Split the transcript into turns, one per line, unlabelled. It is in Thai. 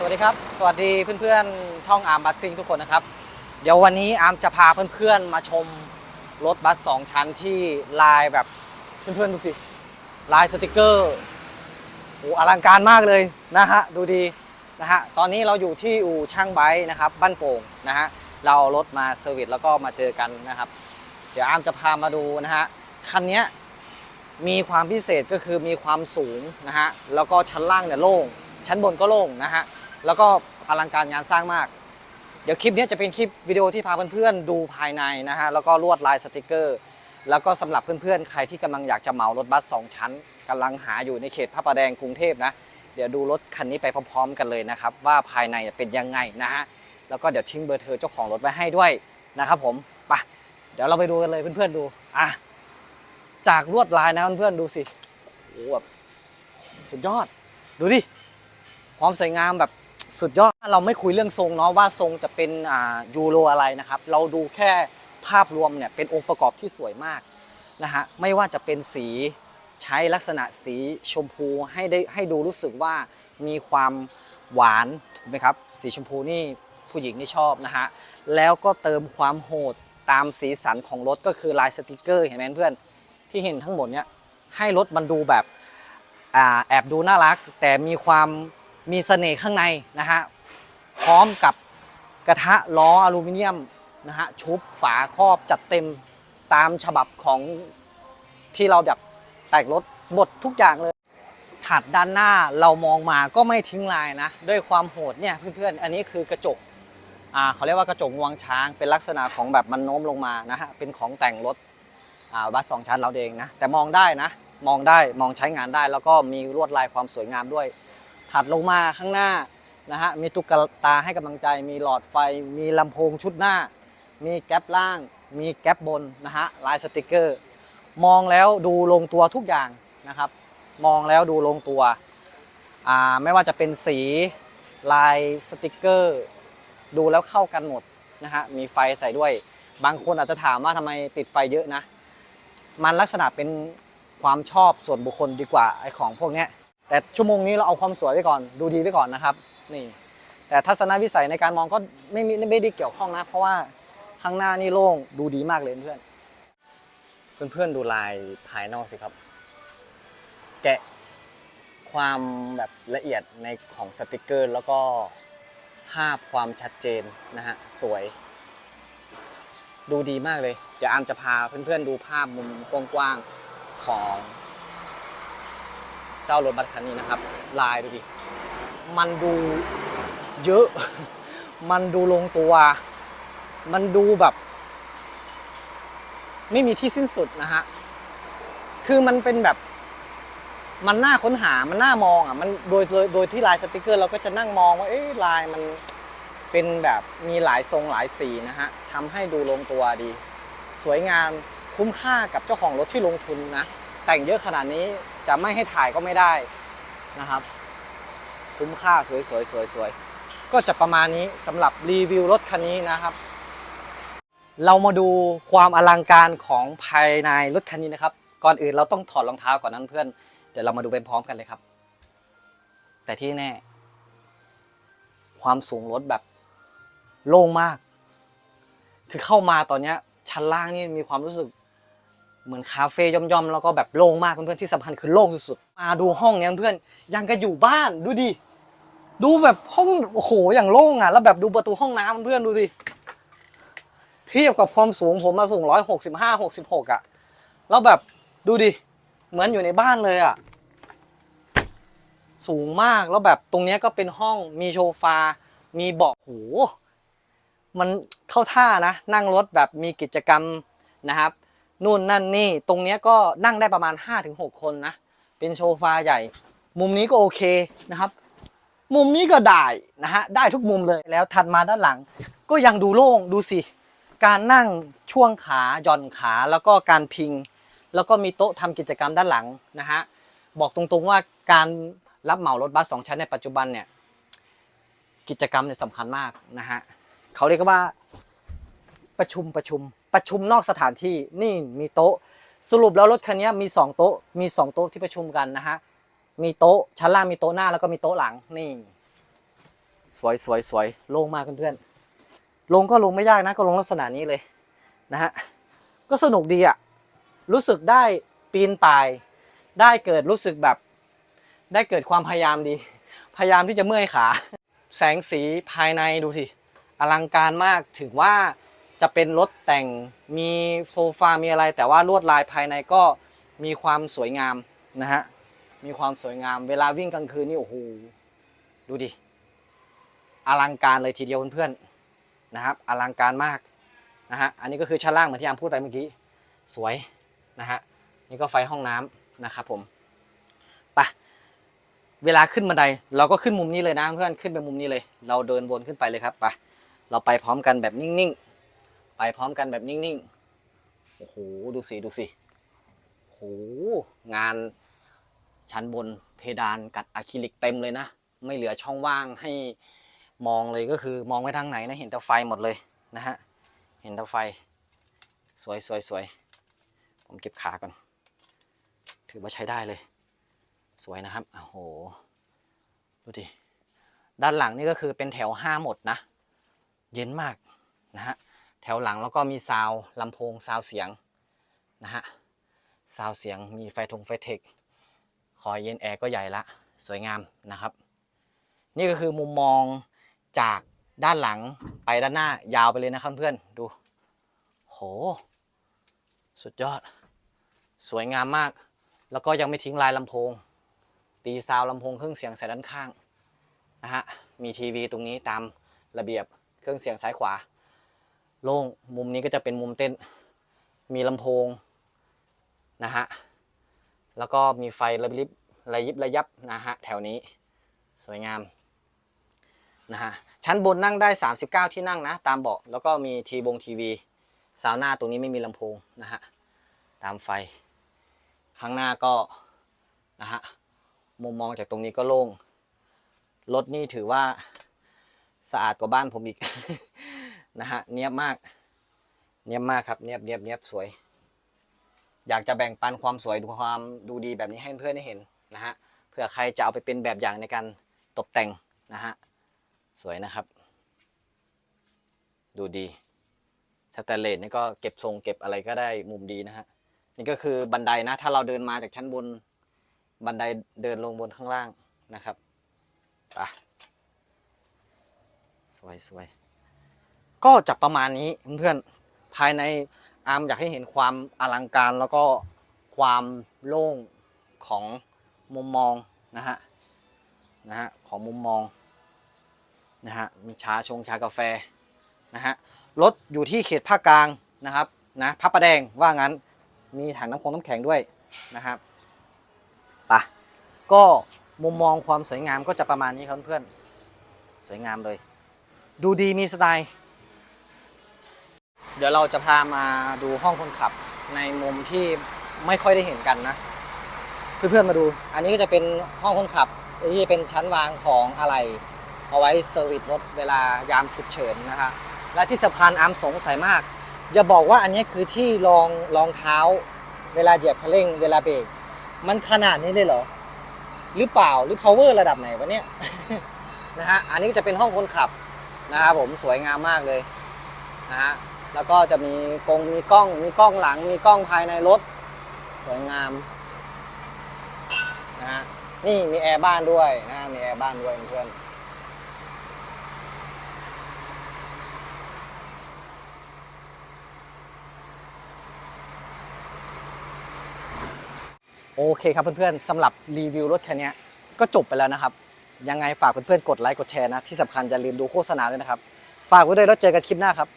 สวัสดีครับ สวัสดีเพื่อนๆ ช่องอาร์มบัสซิ่งทุกคนนะครับ เดี๋ยววันนี้อาร์มจะพาเพื่อนๆ มาชมรถบัสสองชั้นที่ลายแบบเพื่อนๆ ดูสิ ลายสติกเกอร์โอ้อลังการมากเลยนะฮะ ดูดีนะฮะ ตอนนี้เราอยู่ที่อู่ช่างไบค์นะครับ บ้านโป่งนะฮะ เราเอารถมาเซอร์วิสแล้วก็มาเจอกันนะครับ เดี๋ยวอาร์มจะพามาดูนะฮะ คันนี้มีความพิเศษก็คือมีความสูงนะฮะ แล้วก็ชั้นล่างเนี่ยโล่ง ชั้นบนก็โล่งนะฮะ แล้วก็อลังการงานสร้างมาก เดี๋ยวคลิปนี้จะเป็นคลิปวิดีโอที่พาเพื่อนๆดูภายในนะฮะแล้วก็ลวดลายสติกเกอร์ แล้วก็สำหรับเพื่อนๆ ใครที่กำลังอยากจะเหมารถบัสสองชั้นกำลังหาอยู่ในเขตพระประแดงกรุงเทพนะเดี๋ยวดูรถคันนี้ไปพร้อมๆ กันเลยนะครับ ว่าภายในเป็นยังไงนะฮะแล้วก็เดี๋ยวทิ้งเบอร์เธอเจ้าของรถไว้ให้ด้วยนะครับผมไปเดี๋ยวเราไปดูกันเลยเพื่อนๆดูอะจากลวดลายนะเพื่อนๆดูสิโอ้โหแบบสุดยอด ดูดิความสวยงามแบบ สุดยอดเราไม่คุยเรื่องทรงเนาะว่าทรงจะเป็นอ่ายูโรอะไรนะครับ เราดูแค่ภาพรวมเนี่ยเป็นองค์ประกอบที่สวยมากนะฮะไม่ว่าจะเป็นสีใช้ลักษณะสีชมพูให้ได้ให้ดูรู้สึกว่ามีความหวานถูกไหมครับ สีชมพูนี่ผู้หญิงนี่ชอบนะฮะแล้วก็เติมความโหดตามสีสันของรถก็คือลายสติกเกอร์เห็นไหมเพื่อนที่เห็นทั้งหมดเนี่ยให้รถมันดูแบบอแอบดูน่ารัก แต่มีความ มีเสน่ห์ข้างในนะฮะพร้อมกับกระทะล้ออลูมิเนียมนะฮะชุบฝาครอบจัดเต็มตามฉบับของที่เราแบบแต่งรถหมดทุกอย่างเลยถัดด้านหน้าเรามองมาก็ไม่ทิ้งลายนะ ด้วยความโหดเนี่ยเพื่อนๆ อันนี้คือกระจกอ่าเขาเรียกว่ากระจกงวงช้าง เป็นลักษณะของแบบมันโน้มลงมานะฮะเป็นของแต่งรถอ่าบัสสองชั้นเราเองนะแต่มองได้นะมองได้มองใช้งานได้แล้วก็มีลวดลายความสวยงามด้วย ถัดลงมาข้างหน้านะฮะมีตุ๊กตาให้กำลังใจ มีหลอดไฟ มีลำโพงชุดหน้า มีแก๊ปล่าง มีแก๊ปบนนะฮะลายสติกเกอร์ มองแล้วดูลงตัวทุกอย่างนะครับ มองแล้วดูลงตัวอ่าไม่ว่าจะเป็นสีลายสติกเกอร์ ดูแล้วเข้ากันหมดนะฮะมีไฟใส่ด้วย บางคนอาจจะถามว่าทำไมติดไฟเยอะนะ มันลักษณะเป็นความชอบส่วนบุคคลดีกว่าไอ้ของพวกนี้ แต่ชั่วโมงนี้เราเอาความสวยไว้ก่อน ดูดีไว้ก่อนนะครับ นี่ แต่ทัศนวิสัยในการมองก็ไม่มีไม่ได้เกี่ยวข้องนะ เพราะว่าข้างหน้านี่โล่งดูดีมากเลยเพื่อน เพื่อนเพื่อนๆดูลายภายนอกสิครับ แกะความแบบละเอียดในของสติกเกอร์ แล้วก็ภาพความชัดเจนนะฮะสวย ดูดีมากเลย เดี๋ยวอามจะพาเพื่อนๆดูภาพมุมกว้างๆของ เจ้ารถบัสคันนี้นะครับ ลายดูดิ มันดูเยอะ มันดูลงตัว มันดูแบบ ไม่มีที่สิ้นสุดนะฮะ คือมันเป็นแบบ มันน่าค้นหา มันน่ามองอะ มันโดยโดยโดยที่ลายสติกเกอร์ เราก็จะนั่งมองว่าเอ๊ะลายมันเป็นแบบมีหลายทรงหลายสีนะฮะทำให้ดูลงตัวดี สวยงามคุ้มค่ากับเจ้าของรถที่ลงทุนนะ แต่งเยอะขนาดนี้จะไม่ให้ถ่ายก็ไม่ได้นะครับ คุ้มค่าสวยสวยสวยสวยก็จะประมาณนี้สำหรับรีวิวรถคันนี้นะครับ เรามาดูความอลังการของภายในรถคันนี้นะครับ ก่อนอื่นเราต้องถอดรองเท้าก่อนนั้นเพื่อน เดี๋ยวเรามาดูไปพร้อมกันเลยครับ แต่ที่แน่ ความสูงรถแบบโล่งมาก คือเข้ามาตอนนี้ชั้นล่างนี่มีความรู้สึก เหมือนคาเฟ่ย่อมๆแล้วก็แบบโล่งมากเพื่อนๆที่สำคัญคือโล่งสุดๆมาดูห้องเนี้ยเพื่อนยังก็อยู่บ้านดูดิดูแบบห้องโอ้โหอย่างโล่งอะแล้วแบบดูประตูห้องน้ำเพื่อนดูสิเทียบกับความสูงผมมาสูงร้อยหกสิบห้าหกสิบหกอะแล้วแบบดูดิเหมือนอยู่ในบ้านเลยอะสูงมากแล้วแบบตรงเนี้ยก็เป็นห้องมีโซฟา มีเบาะโหมันเข้าท่านะ นั่งรถแบบมีกิจกรรมนะครับ นู่นนั่นนี่ ตรงเนี้ยก็นั่งได้ประมาณ 5-6 คนนะ เป็นโซฟาใหญ่ มุมนี้ก็โอเคนะครับ มุมนี้ก็ได้นะฮะ ได้ทุกมุมเลย แล้วถัดมาด้านหลัง ก็ยังดูโล่ง ดูสิ การนั่งช่วงขาหย่อนขาแล้วก็การพิง แล้วก็มีโต๊ะทำกิจกรรมด้านหลังนะฮะ บอกตรงๆว่าการรับเหมารถบัสสองชั้นในปัจจุบันเนี่ย กิจกรรมเนี่ยสำคัญมากนะฮะ เขาเรียกว่าประชุมประชุม ประชุมนอกสถานที่นี่มีโต๊ะ สรุปแล้วรถคันนี้มี 2 โต๊ะ มี 2 โต๊ะที่ประชุมกันนะฮะมีโต๊ะชั้นล่างมีโต๊ะหน้าแล้วก็มีโต๊ะหลังนี่ สวยสวยสวยลงมากเพื่อนๆลงก็ลงไม่ยากนะก็ลงลักษณะนี้เลยนะฮะก็สนุกดีอะรู้สึกได้ปีนป่าย ได้เกิดรู้สึกแบบ ได้เกิดความพยายามดี พยายามที่จะเมื่อยขา แสงสีภายในดูสิอลังการมากถึงว่า จะเป็นรถแต่งมีโซฟา มีอะไร แต่ว่าลวดลายภายในก็มีความสวยงามนะฮะ มีความสวยงาม เวลาวิ่งกลางคืนนี่โอ้โห ดูดิ อลังการเลยทีเดียวเพื่อนๆนะครับ อลังการมากนะฮะ อันนี้ก็คือชั้นล่างเหมือนที่อามพูดไปเมื่อกี้ สวยนะฮะ นี่ก็ไฟห้องน้ำนะครับผม ไป เวลาขึ้นบันไดเราก็ขึ้นมุมนี้เลยนะเพื่อน ขึ้นไปมุมนี้เลย เราเดินวนขึ้นไปเลยครับ ไป เราไปพร้อมกันแบบนิ่งๆ ไปพร้อมกันแบบนิ่งๆ โอ้โห ดูสิ ดูสิ โอ้โห งานชั้นบนเพดานกัดอะคริลิกเต็มเลยนะ ไม่เหลือช่องว่างให้มองเลยก็คือมองไปทางไหนนะ เห็นแต่ไฟหมดเลยนะฮะ เห็นแต่ไฟ สวยสวยสวยผมเก็บขาก่อน ถือว่าใช้ได้เลย สวยนะครับ โอ้โห ดูดิ ด้านหลังนี่ก็คือเป็นแถวห้าหมดนะ เย็นมากนะฮะ แถวหลังแล้วก็มีซาวลำโพงซาวเสียงนะฮะซาวเสียงมีไฟทงไฟเทคคอยเย็นแอร์ก็ใหญ่ละสวยงามนะครับ นี่ก็คือมุมมองจากด้านหลังไปด้านหน้ายาวไปเลยนะครับเพื่อนดูโหสุดยอด สวยงามมาก แล้วก็ยังไม่ทิ้งลายลำโพง ตีซาวลำโพงเครื่องเสียงใส่ด้านข้างนะฮะมีทีวีตรงนี้ตามระเบียบเครื่องเสียงซ้ายขวา โล่งมุมนี้ก็จะเป็นมุมเต้น มีลำโพงนะฮะแล้วก็มีไฟระยิบระยิบระยับนะฮะแถวนี้สวยงามนะฮะชั้นบนนั่งได้ 39 ที่นั่งนะ ตามเบาะแล้วก็มีทีวงทีวีซาวน่าตรงนี้ไม่มีลำโพงนะฮะตามไฟ ข้างหน้าก็นะฮะมุมมองจากตรงนี้ก็โล่งรถนี่ถือว่าสะอาดกว่าบ้านผมอีก นะฮะเนียบมาก เนียบมากครับเนียบเนียบเนียบสวย อยากจะแบ่งปันความสวยดูความดูดีแบบนี้ให้เพื่อนได้เห็นนะฮะเผื่อใครจะเอาไปเป็นแบบอย่างในการตกแต่งนะฮะสวยนะครับ ดูดีสแตนเลสนี่ก็เก็บทรงเก็บอะไรก็ได้มุมดีนะฮะนี่ก็คือบันไดนะ ถ้าเราเดินมาจากชั้นบนบันไดเดินลงบนข้างล่างนะครับไปสวยสวย ก็จะประมาณนี้เพื่อนๆภายในอาร์มอยากให้เห็นความอลังการแล้วก็ความโล่งของมุมมองนะฮะนะฮะของมุมมองนะฮะมีชาชงชากาแฟนะฮะรถอยู่ที่เขตภาคกลางนะครับนะพระประแดงว่างั้นมีถังน้ำคงน้ำแข็งด้วยนะครับปะก็มุมมองความสวยงามก็จะประมาณนี้ครับเพื่อนสวยงามเลย ดูดีมีสไตล์ เดี๋ยวเราจะพามาดูห้องคนขับในมุมที่ไม่ค่อยได้เห็นกันนะ เพื่อนๆมาดู อันนี้ก็จะเป็นห้องคนขับที่เป็นชั้นวางของอะไรเอาไว้เซอร์วิสรถเวลายามฉุกเฉินนะฮะและที่สำคัญอามสงสัยมาก อย่าบอกว่าอันนี้คือที่รองรองเท้า เวลาเหยียบคันเร่ง เวลาเบรกมันขนาดนี้เลยเหรอ หรือเปล่าหรือ power ระดับไหนวะเนี่ยนะฮะอันนี้จะเป็นห้องคนขับนะครับผมสวยงามมากเลยนะฮะ แล้วก็จะมีกงมีกล้อง มีกล้องหลัง มีกล้องภายในรถ สวยงามนะฮะนี่มีแอร์บ้านด้วยนะมีแอร์บ้านด้วยเพื่อนโอเคครับเพื่อนๆสำหรับรีวิวรถคันนี้ก็จบไปแล้วนะครับ ยังไงฝากเพื่อนๆกดไลค์กดแชร์นะ ที่สำคัญอย่าลืมดูโฆษณาด้วยนะครับ ฝากไว้ด้วยแล้วเจอกันคลิปหน้าครับ